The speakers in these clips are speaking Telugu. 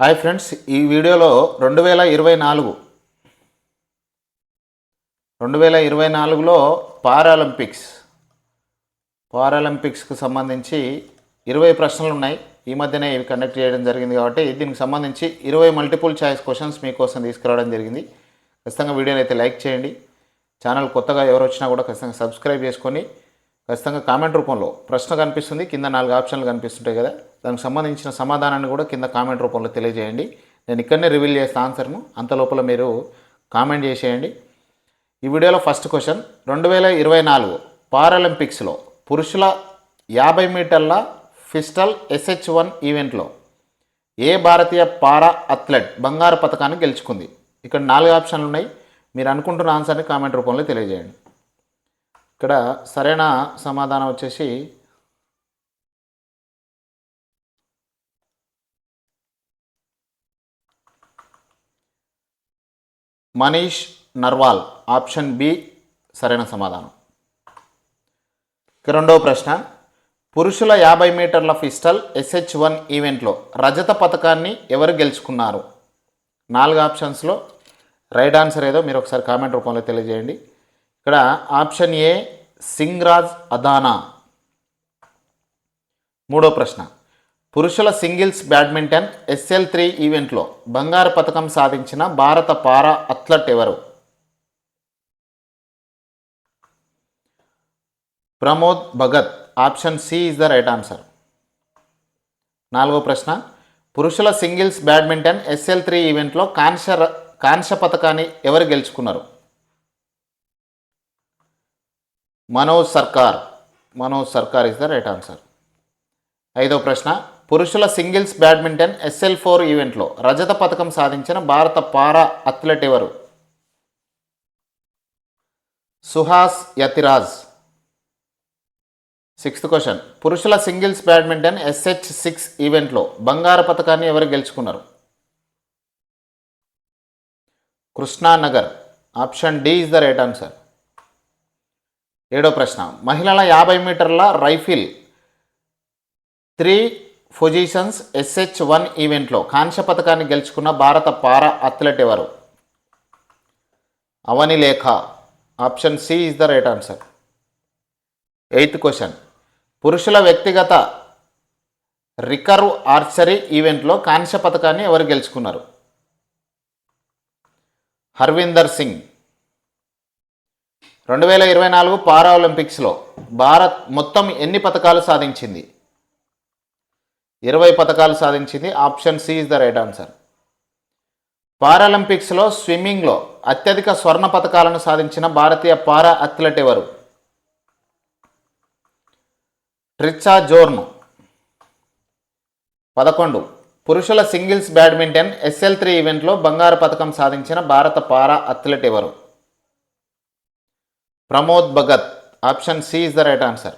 హాయ్ ఫ్రెండ్స్ ఈ వీడియోలో రెండు వేల ఇరవై నాలుగు. రెండు వేల ఇరవై నాలుగులో పారాలింపిక్స్. పారాలింపిక్స్కు సంబంధించి ఇరవై ప్రశ్నలు ఉన్నాయి. ఈ మధ్యనే ఇవి కండక్ట్ చేయడం జరిగింది కాబట్టి దీనికి సంబంధించి ఇరవై మల్టిపుల్ ఛాయిస్ క్వశ్చన్స్ మీకోసం తీసుకురావడం జరిగింది. ఖచ్చితంగా వీడియోని అయితే లైక్ చేయండి. ఛానల్ కొత్తగా ఎవరు వచ్చినా కూడా ఖచ్చితంగా సబ్స్క్రైబ్ చేసుకొని ఖచ్చితంగా కామెంట్ రూపంలో ప్రశ్న కనిపిస్తుంది కింద నాలుగు ఆప్షన్లు కనిపిస్తుంటాయి కదా. దానికి సంబంధించిన సమాధానాన్ని కూడా కింద కామెంట్ రూపంలో తెలియజేయండి. నేను ఇక్కడనే రివీల్ చేస్తాను ఆన్సర్ను. అంత లోపల మీరు కామెంట్ చేసేయండి. ఈ వీడియోలో ఫస్ట్ క్వశ్చన్ రెండు వేల ఇరవై నాలుగు పారాలింపిక్స్లో పురుషుల యాభై మీటర్ల ఫిస్టల్ ఎస్హెచ్ వన్ ఈవెంట్లో ఏ భారతీయ పారా అథ్లెట్ బంగారు పథకాన్ని గెలుచుకుంది? ఇక్కడ నాలుగు ఆప్షన్లు ఉన్నాయి. మీరు అనుకుంటున్న ఆన్సర్ని కామెంట్ రూపంలో తెలియజేయండి. ఇక్కడ సరైన సమాధానం వచ్చేసి మనీష్ నర్వాల్ ఆప్షన్ బి సరైన సమాధానం. ఇక రెండవ ప్రశ్న పురుషుల యాభై మీటర్ల ఫిస్టల్ ఎస్హెచ్ వన్ ఈవెంట్లో రజత పథకాన్ని ఎవరు గెలుచుకున్నారు? నాలుగు ఆప్షన్స్లో. రైట్ ఆన్సర్ ఏదో మీరు ఒకసారి కామెంట్ రూపంలో తెలియజేయండి. ఇక్కడ ఆప్షన్ ఏ సింగ్రాజ్ అదానా. మూడో ప్రశ్న. పురుషుల సింగిల్స్ బ్యాడ్మింటన్ ఎస్ఎల్ త్రీ ఈవెంట్లో బంగారు పథకం సాధించిన భారత పారా అథ్లెట్ ఎవరు? Pramod Bhagat. Option C is the right answer. నాలుగో ప్రశ్న. పురుషుల సింగిల్స్ బ్యాడ్మింటన్ ఎస్ఎల్ త్రీ ఈవెంట్లో కాంస్య ర- కాంస్య పథకాన్ని ఎవరు గెలుచుకున్నారు? మనోజ్ సర్కార్. మనోజ్ సర్కార్ ఇస్ ద రైట్ ఆన్సర్ ఐదో ప్రశ్న పురుషుల సింగిల్స్ బ్యాడ్మింటన్ ఎస్ఎల్ ఫోర్ ఈవెంట్లో రజత పథకం సాధించిన భారత పారా అథ్లెట్ ఎవరు? సుహాస్ యతిరాజ్. సిక్స్త్ క్వశ్చన్ పురుషుల సింగిల్స్ బ్యాడ్మింటన్ ఎస్హెచ్ సిక్స్ ఈవెంట్లో బంగారు పథకాన్ని ఎవరు గెలుచుకున్నారు? Krishna Nagar. Option D is the right answer ఏడో ప్రశ్న. మహిళల యాభై మీటర్ల rifle three positions SH one ఈవెంట్లో కాంస్య పథకాన్ని గెలుచుకున్న భారత పారా అథ్లెట్ ఎవరు? Avani Lekha. Option C is the right answer. Eighth question. పురుషుల వ్యక్తిగత రికర్వ్ ఆర్చరీ ఈవెంట్లో కాంస్య పథకాన్ని ఎవరు గెలుచుకున్నారు? హర్విందర్ సింగ్. రెండు వేల ఇరవై నాలుగు పారా ఒలింపిక్స్లో భారత్ మొత్తం ఎన్ని పథకాలు సాధించింది? ఇరవై పథకాలు సాధించింది option C is the right answer. పారాలింపిక్స్లో స్విమ్మింగ్లో అత్యధిక స్వర్ణ పథకాలను సాధించిన భారతీయ పారా అథ్లెట్ ఎవరు? ట్రిచ్చా జోర్ను. పదకొండు. పురుషుల సింగిల్స్ బ్యాడ్మింటన్ ఎస్ఎల్ త్రీ ఈవెంట్లో బంగారు పథకం సాధించిన భారత పారా అథ్లెట్ ఎవరు? Pramod Bhagat. Option C is the right answer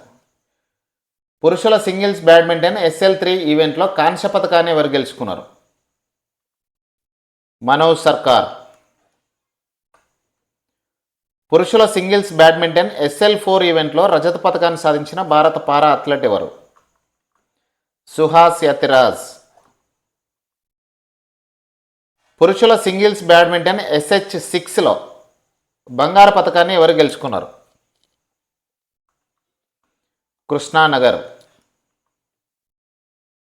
పురుషుల సింగిల్స్ బ్యాడ్మింటన్ ఎస్ఎల్ త్రీ ఈవెంట్లో కాంస్య పథకాన్ని ఎవరు గెలుచుకున్నారు? మనోజ్ సర్కార్. పురుషుల సింగిల్స్ బ్యాడ్మింటన్ ఎస్ఎల్ ఫోర్ ఈవెంట్లో రజత పథకాన్ని సాధించిన భారత పారా అథ్లెట్ ఎవరు? సుహాస్ యతిరాజ్. పురుషుల సింగిల్స్ బ్యాడ్మింటన్ ఎస్హెచ్ సిక్స్లో బంగారు పథకాన్ని ఎవరు గెలుచుకున్నారు? కృష్ణానగర్.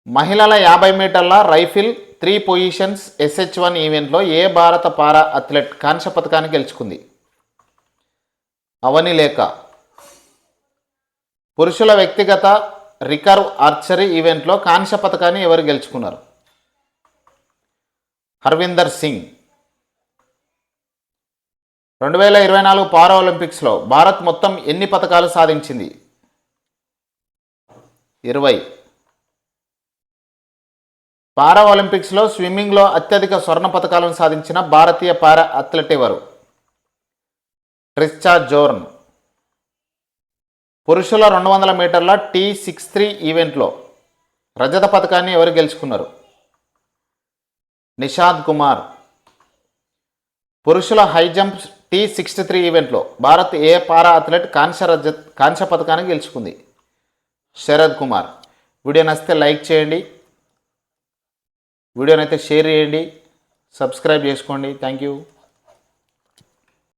మహిళల యాభై మీటర్ల rifle three positions SH one ఈవెంట్లో ఏ భారత పారా అథ్లెట్ కాంస్య పథకాన్ని గెలుచుకుంది? అవని లేఖ. పురుషుల వ్యక్తిగత రికర్వ్ ఆర్చరీ ఈవెంట్లో కాంస్య పథకాన్ని ఎవరు గెలుచుకున్నారు? హర్విందర్ సింగ్. రెండు వేల ఇరవై నాలుగు పారా ఒలింపిక్స్లో భారత్ మొత్తం ఎన్ని పథకాలు సాధించింది? ఇరవై. పారా ఒలింపిక్స్లో స్విమ్మింగ్లో అత్యధిక స్వర్ణ పథకాలను సాధించిన భారతీయ పారా అథ్లెట్ ఎవరు? ట్రిచ్చా జోర్న్. పురుషుల రెండు వందల మీటర్ల టీ సిక్స్ త్రీ ఈవెంట్లో రజత పథకాన్ని ఎవరు గెలుచుకున్నారు? నిషాద్ కుమార్. పురుషుల high jump T sixty three ఈవెంట్లో భారత్ ఏ పారా అథ్లెట్ కాంస్య రజత్ కాంస్య పథకాన్ని గెలుచుకుంది. శరద్ కుమార్. వీడియో నచ్చితే లైక్ చేయండి. వీడియోని అయితే షేర్ చేయండి. సబ్స్క్రైబ్ చేసుకోండి. Thank you.